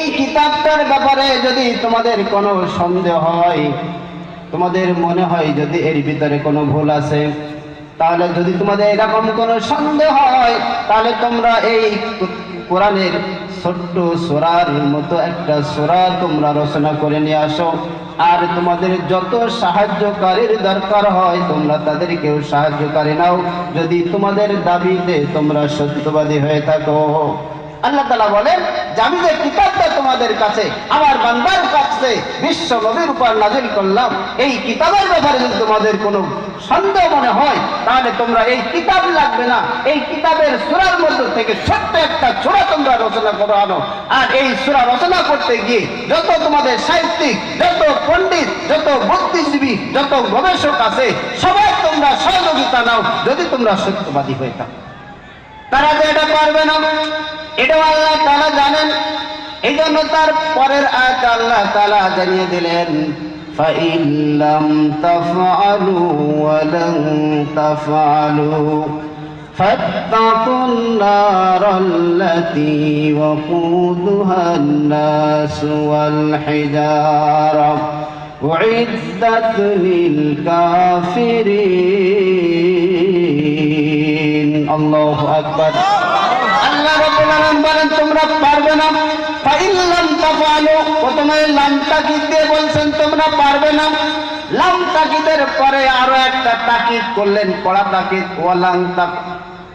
এই কিতাবটার ব্যাপারে যদি তোমাদের কোনো সন্দেহ হয়, তোমাদের মনে হয় যদি এর ভিতরে কোনো ভুল আছে, তাহলে যদি তোমাদের এরকম কোনো সন্দেহ হয়, তাহলে তোমরা এই কোরআনের ছোট্ট সোরার মতো একটা সোরা তোমরা রচনা করে নিয়ে আসো। আর তোমাদের যত সাহায্যকারীর দরকার হয়, তোমরা তাদেরকেও সাহায্যকারী নাও। যদি তোমাদের দাবিতে তোমরা সত্যবাদী হয়ে থাকো আল্লাহ তালা বলেন যে আমি যে কিতাবটা তোমাদের কাছে, আমার বান্দার কাছে বিশ্ব নবীর উপর নাজিল করলাম। এই কিতাবের ব্যাপারে যদি তোমাদের কোনো সন্দেহ মনে হয়, তাহলে তোমরা এই কিতাব লাগবে না। এই কিতাবের সুরার মধ্যে থেকে ছোট্ট একটা সুরা তোমরা রচনা করো, আনো। আর এই সুরা রচনা করতে গিয়ে যত তোমাদের সাহিত্যিক, যত পণ্ডিত, যত বুদ্ধিজীবী, যত গবেষক আছে, সবাই তোমরা সহযোগিতা নাও, যদি তোমরা সত্যবাদী হয়ে থাকো। তারা যে এটা পারবে না এটাও আল্লাহ তালা জানেন এই জন্য তার পরের আয়াত আল্লাহ তালা জানিয়ে দিলেন فَإِن لَّمْ تَفْعَلُوا وَلَن تَفْعَلُوا فَاتَّقُوا النَّارَ الَّتِي وَقُودُهَا النَّاسُ وَالْحِجَارَةُ أُعِدَّتْ لِلْكَافِرِينَ আল্লাহ আকবার। আল্লাহ রাব্বুল আলামিন বলেন, তোমরা পারবে না। ফাইল্লাম তাফালু প্রথমে লাম তাকিদ দিয়ে বলছেন, তোমরা পারবে না। লাম তাকিদের পরে আরও একটা তাকিদ করলেন, কড়া তাকিদ, ওয়ালাং তাক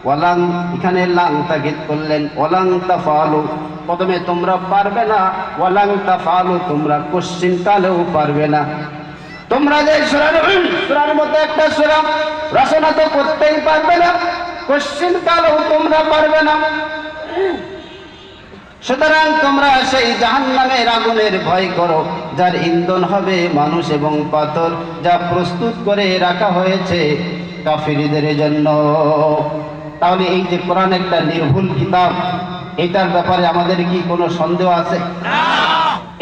ওয়ালাং এখানে লাং তাকিদ করলেন, ওয়ালাং তাফালু প্রথমে, তোমরা পারবে না। ওয়ালাং তাফালু তোমরা কোশ্চিন কালেও পারবে না। তোমরা যে সুরার সুরার মধ্যে একটা সুরা, রচনা তো করতেই পারবে না। কোশ্চিন কালেও তোমরা পারবে না। সুতরাং তোমরা সেই জাহান্নামের আগুনের ভয় করো যার ইন্ধন হবে মানুষ এবং পাথর যা প্রস্তুত করে রাখা হয়েছে কাফিরিদের জন্য। তাহলে এই যে কোরআন একটা নির্ভুল কিতাব এটার ব্যাপারে আমাদের কি কোনো সন্দেহ আছে?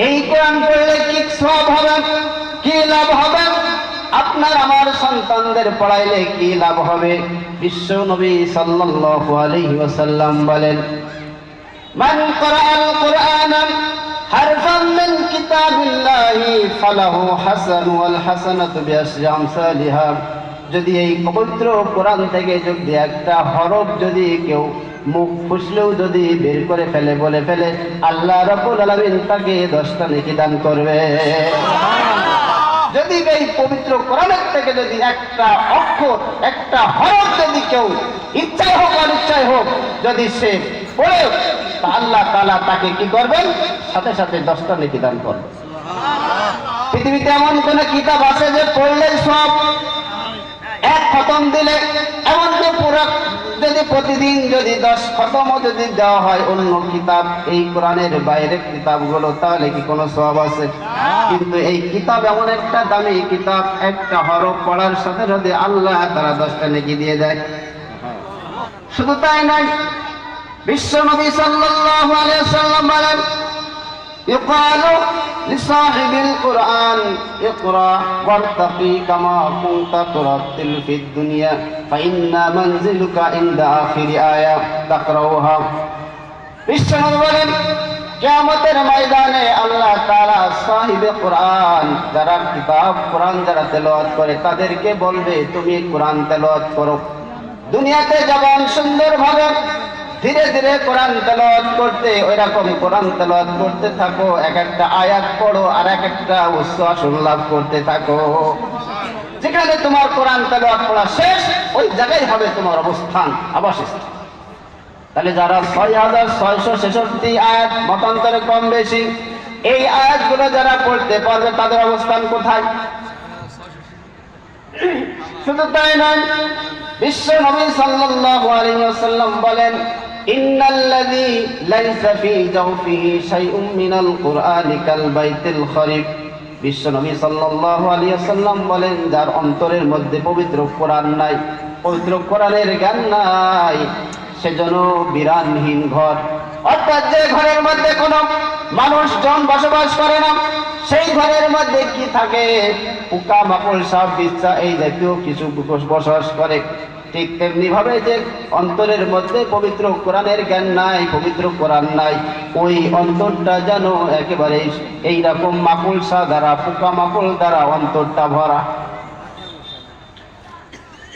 এই কোরআন পড়লে কি সব হবে কি লাভ হবে? আপনার আমার সন্তানদের পড়াইলে কি লাভ হবে? বিশ্ব নবী সাল্লাল্লাহু আলাইহি ওয়াসাল্লাম বলেন, মান করাল কোরআন হারফান মিন কিতাবিল্লাহি ফালাহু হাসান ওয়াল হাসানাতু বিআশরি আমসালিহা। যদি এই পবিত্র কোরআন থেকে যদি একটা হরফ যদি কেউ মুখ খুশলেও যদি বের করে ফেলে, বলে ফেলে, আল্লাহ রাব্বুল আলামিন তাকে দশটা নেকি দান করবে। যদি এই পবিত্র কোরআনের থেকে যদি একটা অক্ষর একটা হরফ যদি কেউ ইচ্ছাই হোক অনিচ্ছায় হোক যদি সে পড়ে তা আল্লাহ তালা তাকে কি করবেন? সাথে সাথে দশটা নেকি দান করবেন। পৃথিবীতে এমন কোন কিতাব আছে যে পড়লে সব এক খতম দিলে এমনকি পুরো যদি প্রতিদিন যদি দশ খতম যদি দেওয়া হয় অন্য কিতাব এই কোরআনের বাইরের কিতাবগুলো তাহলে কি কোনো সব আছে? কিন্তু এই কিতাব এমন একটা দামি কিতাব একটা হরফ পড়ার সাথে সাথে আল্লাহ তারা দশটা নেকি দিয়ে দেয়। শুধু তাই নয় বিশ্ব নবী সাল্লাল্লাহু আলাইহি সাল্লাম বলেন لصاحب القرآن اقرأ وارتقي كما كنت ترتل في الدنيا فإن منزلك عند آخر آية تقرأها বিশ্বনবী বলেন কিয়ামতের ময়দানে আল্লাহ তাআলা সাহিবে কোরআন যারা কিতাব কোরআন যারা তেলাওয়াত করে তাদেরকে বলবে তুমি কোরআন তেলাওয়াত করো দুনিয়াতে যেমন সুন্দরভাবে ধীরে ধীরে কোরআন তেলাওয়াত করতে ওই রকম কোরআন তেলাওয়াত করতে থাকো, এক একটা আয়াত পড়ো, আর এক একটা উচ্ছ্বাস লাভ করতে থাকো। যেখানে তোমার কোরআন তেলাওয়াত পড়া শেষ, ওই জায়গায় হবে তোমার অবস্থান আবাসস্থান তাহলে যারা ছয় হাজার ছয়শো ছেষট্টি আয়াত, মতান্তরে কম বেশি, এই আয়াতগুলো যারা পড়তে পারবে, তাদের অবস্থান কোথায়? শুধু তাই নয়, বিশ্ব নবী আলাইহি ওয়াসাল্লাম বলেন খরিব বিশ্ব সাল্লাল্লাহু ওয়াসাল্লাম বলেন, যার অন্তরের মধ্যে পবিত্র কোরআন নাই, পবিত্র কোরআনের জ্ঞান নাই সেজন্য বিরানহীন ঘর। অর্থাৎ যে ঘরের মধ্যে কোনো মানুষজন বসবাস করে না, সেই ঘরের মধ্যে কি থাকে? পোকা মাকড় সাপ, বিচ্ছা, এই জাতীয় কিছু বসবাস করে। ঠিক তেমনি ভাবে যে অন্তরের মধ্যে পবিত্র কোরআনের জ্ঞান নাই, পবিত্র কোরআন নাই, ওই অন্তরটা যেন একেবারে এইরকম মাকুলসা দ্বারা, পোকা মাকুল দ্বারা অন্তরটা ভরা।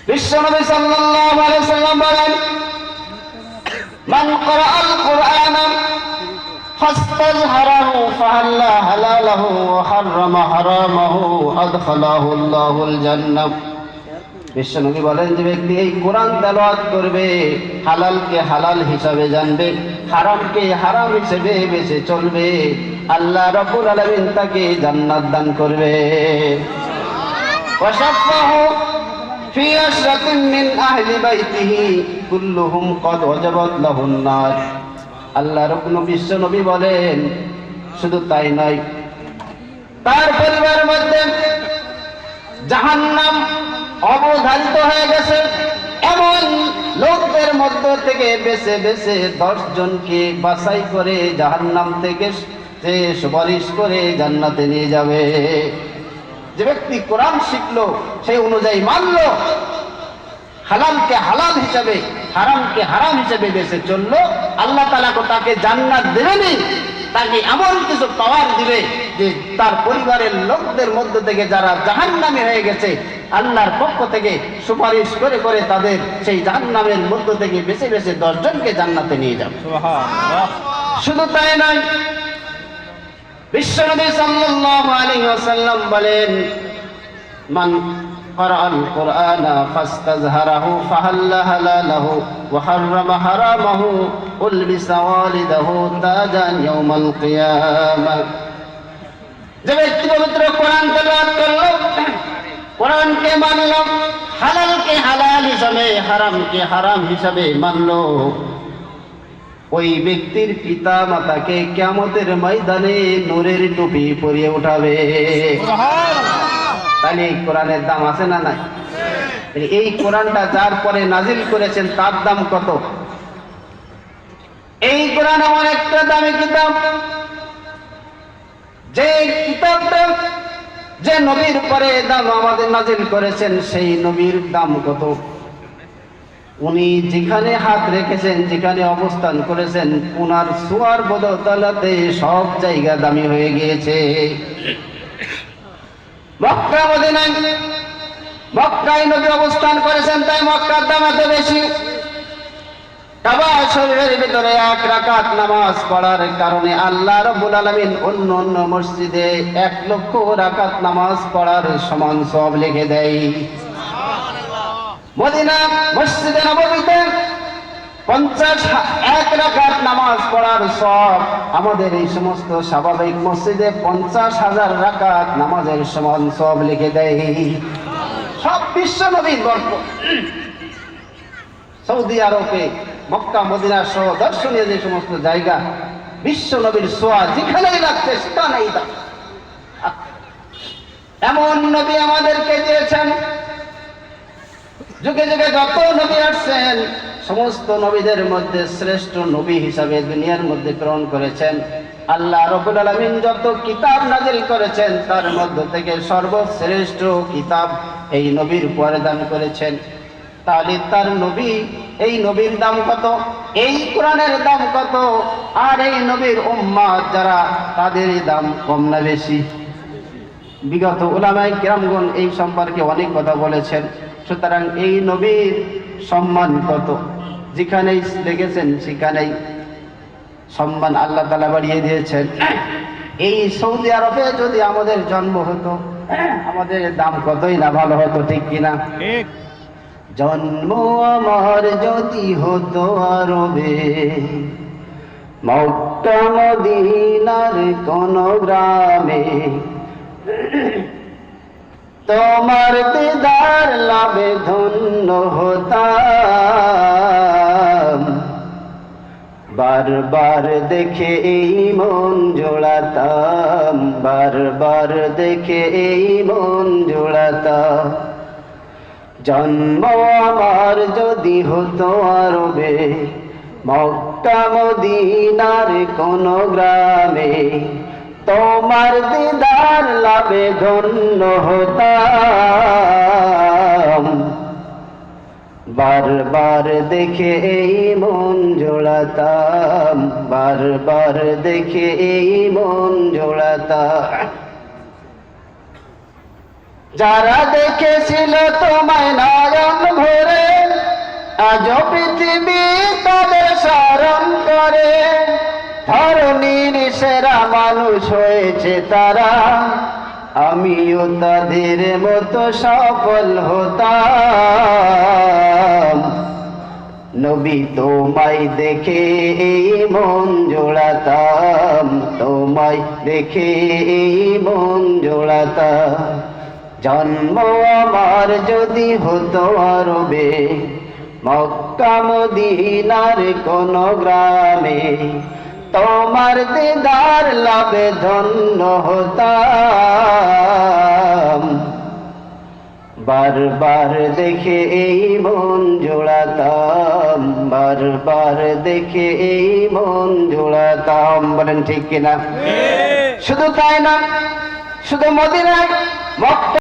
বিশ্বনবী সাল্লাল্লাহু আলাইহি সাল্লাম বলেন, মান ক্রাআল কুরআন ফাস্তাজহারাহু ফাহাল্লা হালালাহু ওয়া হাররামা হারামাহু আদখালাহু আল্লাহুল জান্নাহ। বিশ্বনবী বলেন যে ব্যক্তি এই কোরআন তেলাওয়াত করবে, হালালকে হালাল হিসাবে জানবে, হারামকে হারাম হিসেবে বেঁচে চলবে, আল্লাহ রব্বুল আলমিন তাকে জান্নাত দান করবে। ওয়াসাফাহু বিশ্বনবী বলেন, শুধু তাই নয়, তার পরিবার জাহান্নাম অবধারিত হয়ে গেছে। এমন লোকদের মধ্য থেকে বেছে বেছে দশ জনকে বাছাই করে জাহান্নাম থেকে সে সুপারিশ করে জান্নাতে নিয়ে যাবে। যে ব্যক্তি কোরআন শিখলো সেই অনুযায়ী মানলো, হালালকে হালাল হিসাবে, হারামকে হারাম হিসেবে বেছে চলল, আল্লাহ তালা তাকে জান্নাত দেবেনি তাকে এমন কিছু পাওয়ার দিবে যে তার পরিবারের লোকদের মধ্য থেকে যারা জাহান্নামে হয়ে গেছে আল্লাহর পক্ষ থেকে সুপারিশ করে করে তাদের সেই জাহান্নামের মধ্য থেকে বেছে বেছে দশজনকে জান্নাতে নিয়ে যাবে শুধু তাই নয় বিশ্বনবী সাল্লাল্লাহু আলাইহি ওয়াসাল্লাম বলেন মান قرأ القرآن فاستزهره فهل هلاله وحرم حرامه ألبس والده تاجا يوم القيامة যে ব্যক্তি পবিত্র কোরআন তেলাওয়াত করল কোরআনকে মানল হালালকে হালাল হিসাবে হারামকে হারাম হিসাবে মানলো। ওই ব্যক্তির পিতা মাতাকে কেমতের ময়দানে নূরের টুপি পরিয়ে উঠাবে। তাহলে এই কোরআনের দাম আছে না নাই? এই কোরআনটা যার পরে নাজিল করেছেন তার দাম কত? এই কোরআন এমন একটা দামি কিতাব যে কিতাবটা যে নবীর পরে দাম আমাদের নাজিল করেছেন, সেই নবীর দাম কত? উনি যেখানে হাত রেখেছেন, যেখানে অবস্থান করেছেন, উনার সোয়ার বদতলাতে সব জায়গা দামি হয়ে গিয়েছে। মক্কা, মদিনায়, মক্কায় নবী অবস্থান করেছেন, তাই মক্কার দাম এত বেশি। কাবা শরীরের ভিতরে এক রাকাত নামাজ পড়ার কারণে আল্লাহ রব্বুল আলামিন অন্য অন্য মসজিদে এক লক্ষ রাকাত নামাজ পড়ার সমান সব লিখে দেয়। মদিনা মসজিদে নববীতে পঞ্চাশ এক রাকাত নামাজ পড়ার সব আমাদের এই সমস্ত স্বাভাবিক মসজিদে পঞ্চাশ হাজার রাকাত নামাজের সমান সব লিখে দেয়। সব বিশ্ব নবীর গল্প। সৌদি আরবে মক্কা, মদিনা সহ দর্শনীয় যে সমস্ত জায়গা, বিশ্ব নবীর সোয়া যেখানেই রাখছে সেখানেই এমন নবী আমাদেরকে দিয়েছেন। যুগে যুগে যত নবী আসছেন, সমস্ত নবীদের মধ্যে শ্রেষ্ঠ নবী হিসাবে দুনিয়ার মধ্যে প্রেরণ করেছেন। আল্লাহ রবুল আলমিন যত কিতাব নাজিল করেছেন, তার মধ্য থেকে সর্বশ্রেষ্ঠ কিতাব এই নবীর উপরে দান করেছেন। তাহলে তার নবী এই নবীর দাম কত? এই কোরআনের দাম কত? আর এই নবীর উম্মাদ যারা তাদের দাম কম না বেশি? বিগত ওলামাই কিরামগণ এই সম্পর্কে অনেক কথা বলেছেন। সুতরাং এই নবীর সম্মান কত? যেখানেই দেখেছেন সেখানেই সম্মান আল্লাহ তালা বাড়িয়ে দিয়েছেন। এই সৌদি আরবে যদি আমাদের জন্ম হতো, আমাদের দাম কতই না ভালো হতো, ঠিক কিনা? জন্ম আমার যদি হতো আরবে, মক্কা মদিনার কোন গ্রামে, তোমার দিদার লাভে ধন্য হতাম। বারবার দেখে এই মন জোড়াতাম, বারবার দেখে এই মন জোড়াতাম। জন্ম আমার যদি হতো আরবে, মক্কা মদিনার কোন গ্রামে, তোমার দিদার লাভে ধন্য হতাম। বারবার দেখে এই মন জোড়াতাম, বারবার দেখে এই মন জোড়াতাম। যারা দেখেছিল তোমায় নয়ন ভরে আজ পৃথিবী তাদের স্মরণ করে। ধরনীর সেরা মানুষ হয়েছে তারা, আমিও তাদের মতো সফল হতাম। নবী তোমায় দেখে এই মন জোড়াতাম, তোমায় দেখে এই মন জোড়াতাম। জন্ম আমার যদি হতো আরবে মক্কা মদিনার কোন গ্রামে তোমার দিদার লাভে ধন্য হতাম। বারবার দেখে এই মন জোড়াতাম বারবার দেখে এই মন জোড়াতাম। বলেন ঠিক কিনা? শুধু তাই না শুধু মদিনায়